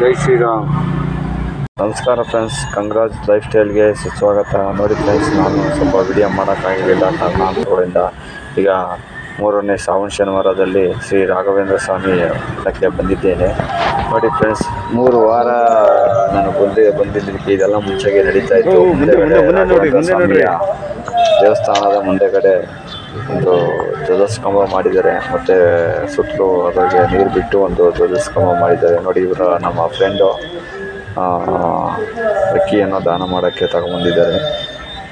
ಜೈ ಶ್ರೀರಾಮ್. ನಮಸ್ಕಾರ friends ಕಂಗ್ರಾಜ್ life ಸ್ಟೈಲ್ಗೆ ಸುಸ್ವಾಗತ. ನೋಡಿ ಫ್ರೆಂಡ್ಸ್ ನಾನು ಸ್ವಲ್ಪ ವಿಡಿಯೋ ಮಾಡೋಕ್ಕಾಗಲಿಲ್ಲ ಕಾರಣಾಂತರಗಳಿಂದ ಈಗ ಮೂರನೇ ಶ್ರಾವಣ ಶನಿವಾರದಲ್ಲಿ ಶ್ರೀ ರಾಘವೇಂದ್ರ ಸ್ವಾಮಿ ಮಠಕ್ಕೆ ಬಂದಿದ್ದೇನೆ. ನೋಡಿ ಫ್ರೆಂಡ್ಸ್ ಮೂರು ವಾರ ನಾನು ಬಂದು ಬಂದಿದ್ದಕ್ಕೆ ಇದೆಲ್ಲ ಮುಂಚೆಗೆ ನಡೀತಾ ಇತ್ತು. ಮುಂದೆ, ದೇವಸ್ಥಾನದ ಮುಂದೆಗಡೆ ಒಂದು ಧ್ವಜಸ್ತಂಭ ಮಾಡಿದ್ದಾರೆ. ಮತ್ತು ಸುತ್ತಲೂ ಅದಕ್ಕೆ ನೀರು ಬಿಟ್ಟು ಒಂದು ಧ್ವಜಸ್ತಂಭ ಮಾಡಿದ್ದಾರೆ. ನೋಡಿ ಇವರ ನಮ್ಮ ಫ್ರೆಂಡು ಅಕ್ಕಿಯನ್ನು ದಾನ ಮಾಡೋಕ್ಕೆ ತಗೊಂಬಂದಿದ್ದಾರೆ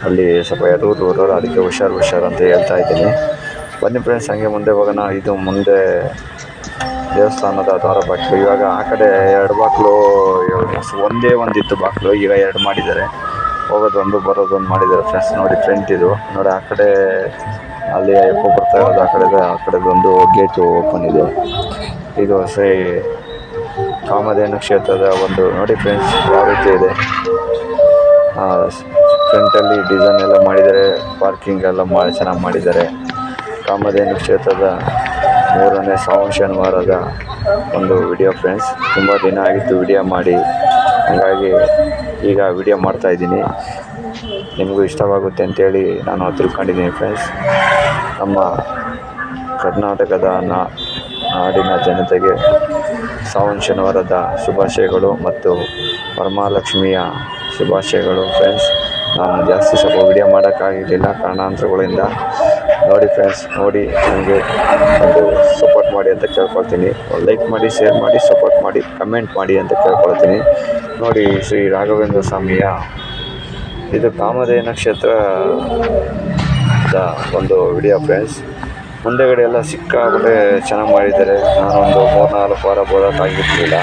ಅಲ್ಲಿ ಸ್ವಲ್ಪ ಎಡೂರು ಊರವರು ಅದಕ್ಕೆ ಹುಷಾರು ಹುಷಾರು ಅಂತ ಹೇಳ್ತಾ ಇದ್ದೀನಿ. ಬನ್ನಿ ಫ್ರೆಂಡ್ಸ್ ಹಂಗೆ ಮುಂದೆ ಹೋಗೋಣ. ಇದು ಮುಂದೆ ದೇವಸ್ಥಾನದ ದ್ವಾರ ಬಾಗಿಲು. ಇವಾಗ ಆ ಕಡೆ ಎರಡು ಬಾಗಿಲು ಒಂದೇ ಒಂದಿತ್ತು ಬಾಗಿಲು. ಈಗ ಎರಡು ಮಾಡಿದ್ದಾರೆ. ಹೋಗೋದೊಂದು, ಬರೋದೊಂದು ಮಾಡಿದ್ದಾರೆ ಫ್ರೆಂಡ್ಸ್ ನೋಡಿ ಫ್ರೆಂಟ್ ಇದು. ನೋಡಿ, ಆ ಕಡೆ ಅಲ್ಲಿ ಎಪ್ಪು ಬರ್ತಾ ಇರೋದು, ಆ ಕಡೆ ಆ ಕಡೆದೊಂದು ಗೇಟು ಓಪನ್ ಇದೆ. ಇದು ಸೈ ಕಾಮಧೇನು ಕ್ಷೇತ್ರದ ಒಂದು, ನೋಡಿ ಫ್ರೆಂಡ್ಸ್ ಯಾವ ರೀತಿ ಇದೆ. ಫ್ರಂಟಲ್ಲಿ ಡಿಸೈನ್ ಎಲ್ಲ ಮಾಡಿದ್ದಾರೆ ಪಾರ್ಕಿಂಗ್ ಎಲ್ಲ ಮಾಡಿ ಚೆನ್ನಾಗಿ ಮಾಡಿದ್ದಾರೆ. ಕಾಮಧೇನು ಕ್ಷೇತ್ರದ ಮೂರನೇ ಶ್ರಾವಣ ಶನಿವಾರದ ಒಂದು ವಿಡಿಯೋ ಫ್ರೆಂಡ್ಸ್ ತುಂಬ ದಿನ ಆಗಿತ್ತು ವಿಡಿಯೋ ಮಾಡಿ. ಹಾಗಾಗಿ ಈಗ ವಿಡಿಯೋ ಮಾಡ್ತಾ ಇದ್ದೀನಿ. ನಿಮಗೂ ಇಷ್ಟವಾಗುತ್ತೆ ಅಂತೇಳಿ ನಾನು ತಿಳ್ಕೊಂಡಿದ್ದೀನಿ ಫ್ರೆಂಡ್ಸ್ ನಮ್ಮ ಕರ್ನಾಟಕದ ನಾಡಿನ ಜನತೆಗೆ ಶ್ರಾವಣ ಶನಿವಾರದ ಶುಭಾಶಯಗಳು ಮತ್ತು ವರಮಹಾಲಕ್ಷ್ಮಿಯ ಶುಭಾಶಯಗಳು ಫ್ರೆಂಡ್ಸ್ ನಾನು ಜಾಸ್ತಿ ಸ್ವಲ್ಪ ವಿಡಿಯೋ ಮಾಡೋಕ್ಕಾಗಿರಲಿಲ್ಲ ಕಾರಣಾಂತರಗಳಿಂದ. ನೋಡಿ ಫ್ರೆಂಡ್ಸ್ ನೋಡಿ ನನಗೆ ಒಂದು ಸಪೋರ್ಟ್ ಮಾಡಿ ಅಂತ ಕೇಳ್ಕೊಳ್ತೀನಿ. ಲೈಕ್ ಮಾಡಿ ಶೇರ್ ಮಾಡಿ ಸಪೋರ್ಟ್ ಮಾಡಿ ಕಮೆಂಟ್ ಮಾಡಿ ಅಂತ ಕೇಳ್ಕೊಳ್ತೀನಿ. ನೋಡಿ ಶ್ರೀ ರಾಘವೇಂದ್ರ ಸ್ವಾಮಿಯ ಇದು ಕಾಮಧೇನ ಕ್ಷೇತ್ರದ ಒಂದು ವಿಡಿಯೋ ಫ್ರೆಂಡ್ಸ್ ಮುಂದೆಗಡೆ ಎಲ್ಲ ಸಿಕ್ಕಾಪಟ್ಟೆ ಚೆನ್ನಾಗಿ ಮಾಡಿದ್ದಾರೆ. ನಾನೊಂದು ಮೂರು ನಾಲ್ಕು ವಾರ ಬರೋಕ್ಕಾಗಿರಲಿಲ್ಲ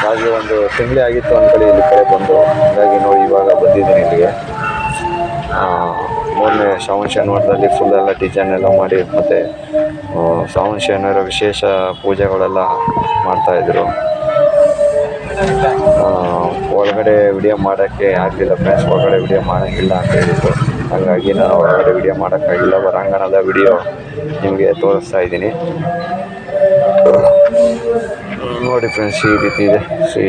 ಹಾಗೆ ಒಂದು ತಿಂಗಳೇ ಆಗಿತ್ತು ಅಂದ್ಕೊಳ್ಳಿ ಇಲ್ಲಿ ಕಡೆ ಬಂದು. ಹಾಗಾಗಿ ನೋಡಿ ಇವಾಗ ಬಂದಿದ್ದೀನಿ ಇಲ್ಲಿಗೆ. ಮೂರನೇ ಶ್ರಾವಣ ಶನಿವಾರದಲ್ಲಿ ಫುಲ್ ಎಲ್ಲ ಡಿಸೈನ್ ಎಲ್ಲ ಮಾಡಿ ಮತ್ತು ಶ್ರಾವಣ ಶನಿವಾರ ವಿಶೇಷ ಪೂಜೆಗಳೆಲ್ಲ ಮಾಡ್ತಾಯಿದ್ರು ಒಳಗಡೆ ವಿಡಿಯೋ ಮಾಡೋಕ್ಕೆ ಆಗಲಿಲ್ಲ ಫ್ರೆಂಡ್ಸ್ ಒಳಗಡೆ ವಿಡಿಯೋ ಮಾಡೋಂಗಿಲ್ಲ ಅಂತ ಹೇಳಿದ್ರು. ಹಾಗಾಗಿ ನಾನು ಒಳಗಡೆ ವಿಡಿಯೋ ಮಾಡೋಕ್ಕಾಗಿಲ್ಲ. ಹೊರಾಂಗಣದ ವಿಡಿಯೋ ನಿಮಗೆ ತೋರಿಸ್ತಾ ಇದ್ದೀನಿ. ನೋಡಿ ಫ್ರೆಂಡ್ಸ್ ಈ ರೀತಿ ಇದೆ. ಶ್ರೀ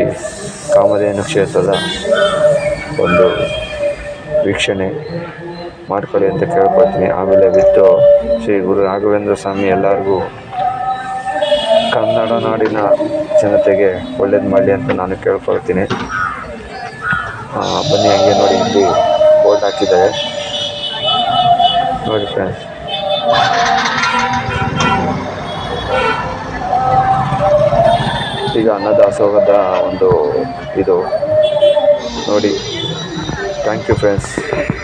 ಕಾಮಧೇನು ಕ್ಷೇತ್ರದ ಒಂದು ವೀಕ್ಷಣೆ ಮಾಡ್ಕೊಳ್ಳಿ ಅಂತ ಕೇಳ್ಕೊಳ್ತೀನಿ. ಆಮೇಲೆ ಬಿಟ್ಟು ಶ್ರೀ ಗುರು ರಾಘವೇಂದ್ರ ಸ್ವಾಮಿ ಎಲ್ಲರಿಗೂ ಕನ್ನಡ ನಾಡಿನ ಜನತೆಗೆ ಒಳ್ಳೇದು ಮಾಡಲಿ ಅಂತ ನಾನು ಕೇಳ್ಕೊಳ್ತೀನಿ. ಬನ್ನಿ ಹಂಗೆ ನೋಡಿ ಇಲ್ಲಿ ಬೋರ್ಡ್ ಹಾಕಿದ್ದಾರೆ. ನೋಡಿ ಫ್ರೆಂಡ್ಸ್ ಈಗ ಅನ್ನದಾಸೋಹದ ಒಂದು ಇದು ನೋಡಿ. thank you friends.